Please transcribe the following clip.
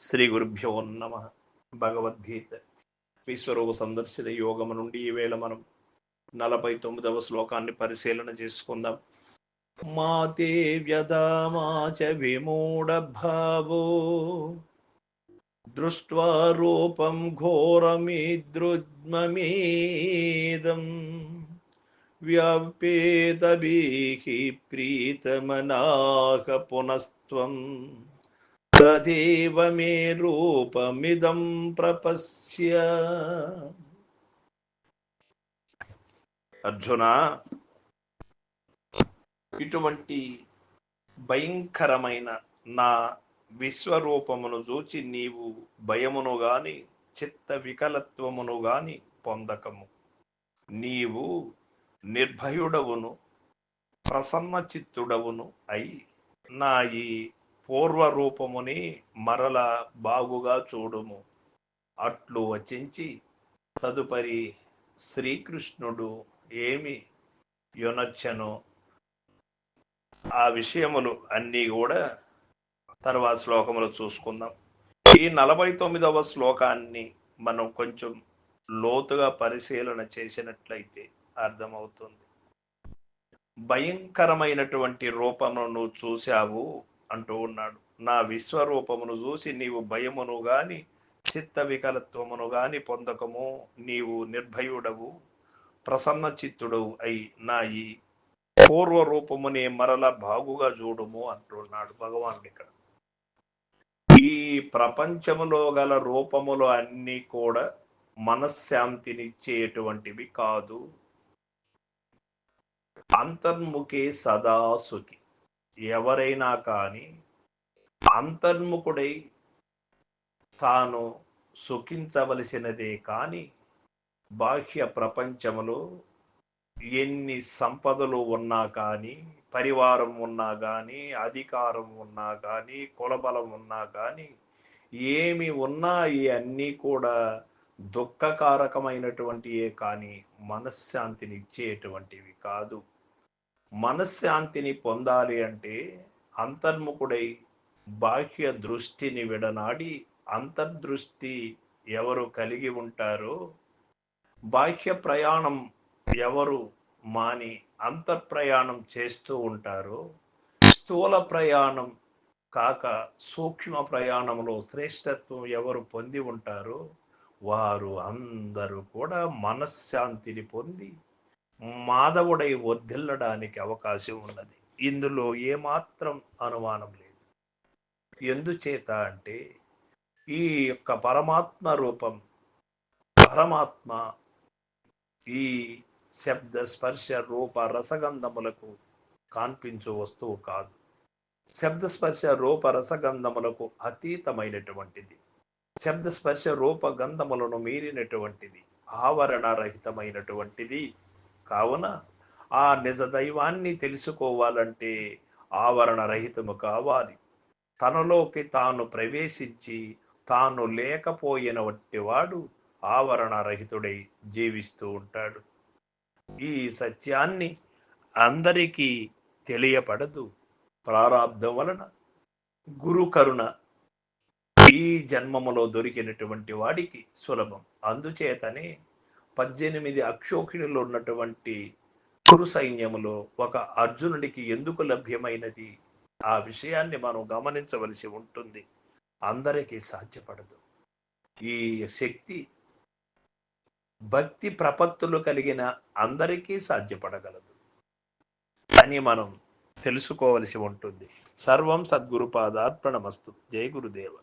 శ్రీ గురుభ్యో నమ. భగవద్గీత విశ్వరూప సందర్శన యోగము నుండి ఈవేళ మనం నలభై తొమ్మిదవ శ్లోకాన్ని పరిశీలన చేసుకుందాం. మాతే వ్యదామాచ విమూఢభావో దృష్ట్వా రూపం ఘోరమిదృజ్మమేదం వ్యాపేతభీః ప్రీతమనాక పునస్త్వం తదేవ మే రూపమిదం ప్రపశ్య. అర్జున ఇటువంటి భయంకరమైన నా విశ్వరూపమును చూచి నీవు భయమును గాని చిత్త వికలత్వమును గాని పొందకము. నీవు నిర్భయుడవును ప్రసన్న చిత్తుడవును అయి నా ఈ పూర్వ రూపముని మరల బాగుగా చూడుము. అట్లు వచించి తదుపరి శ్రీకృష్ణుడు ఏమి యొనొచ్చనో? ఆ విషయములు అన్నీ కూడా తర్వాత శ్లోకములు చూసుకుందాం. ఈ నలభై తొమ్మిదవ శ్లోకాన్ని మనం కొంచెం లోతుగా పరిశీలన చేసినట్లయితే అర్థమవుతుంది. భయంకరమైనటువంటి రూపమును చూశావు. అంటూ ఉన్నాడు. నా విశ్వరూపమును చూసి నీవు భయమును గాని చిత్త వికలత్వమును గాని పొందకము. నీవు నిర్భయుడవు ప్రసన్న చిత్తుడవు అయి నా ఈ పూర్వ రూపముని మరల బాగుగా చూడుము అంటున్నాడు భగవానుడు ఇక్కడ. ఈ ప్రపంచములో గల రూపములు అన్నీ కూడా మనశ్శాంతినిచ్చేటువంటివి కాదు. అంతర్ముఖే సదా సుఖి. ఎవరైనా కానీ అంతర్ముఖుడై తాను సుఖించవలసినదే కానీ బాహ్య ప్రపంచంలో ఎన్ని సంపదలు ఉన్నా కానీ పరివారం ఉన్నా కానీ అధికారం ఉన్నా కానీ కులబలం ఉన్నా కానీ ఏమి ఉన్నా ఇవన్నీ అన్నీ కూడా దుఃఖకారకమైనటువంటియే కానీ మనశ్శాంతిని ఇచ్చేటువంటివి కాదు. మనశ్శాంతిని పొందాలి అంటే అంతర్ముఖుడై బాహ్య దృష్టిని విడనాడి అంతర్దృష్టి ఎవరు కలిగి ఉంటారో బాహ్య ప్రయాణం ఎవరు మాని అంతర్ప్రయాణం చేస్తూ ఉంటారో స్థూల ప్రయాణం కాక సూక్ష్మ ప్రయాణంలో శ్రేష్టత్వం ఎవరు పొంది ఉంటారో వారు అందరూ కూడా మనశ్శాంతిని పొంది మాధవుడై వర్ధిల్లడానికి అవకాశం ఉన్నది. ఇందులో ఏమాత్రం అనుమానం లేదు. ఎందుచేత అంటే ఈ యొక్క పరమాత్మ రూపం పరమాత్మ ఈ శబ్ద స్పర్శ రూప రసగంధములకు కాన్పించు వస్తువు కాదు. శబ్ద స్పర్శ రూప రసగంధములకు అతీతమైనటువంటిది. శబ్ద స్పర్శ రూప గంధములను మీరినటువంటిది ఆవరణ రహితమైనటువంటిది కావున ఆ నిజ దైవాన్ని తెలుసుకోవాలంటే ఆవరణ రహితము కావాలి. తనలోకి తాను ప్రవేశించి తాను లేకపోయిన వాడు ఆవరణ రహితుడై జీవిస్తూ ఉంటాడు. ఈ సత్యాన్ని అందరికీ తెలియపడదు. ప్రారాబ్దం వలన గురు కరుణ ఈ జన్మములో దొరికినటువంటి వాడికి సులభం. అందుచేతనే పద్దెనిమిది అక్షోహిణులు ఉన్నటువంటి కురు సైన్యములో ఒక అర్జునుడికి ఎందుకు లభ్యమైనది? ఆ విషయాన్ని మనం గమనించవలసి ఉంటుంది. అందరికీ సాధ్యపడదు. ఈ శక్తి భక్తి ప్రపత్తులు కలిగిన అందరికీ సాధ్యపడగలదు అని మనం తెలుసుకోవలసి ఉంటుంది. సర్వం సద్గురుపాదార్పణమస్తు. జయ గురుదేవ.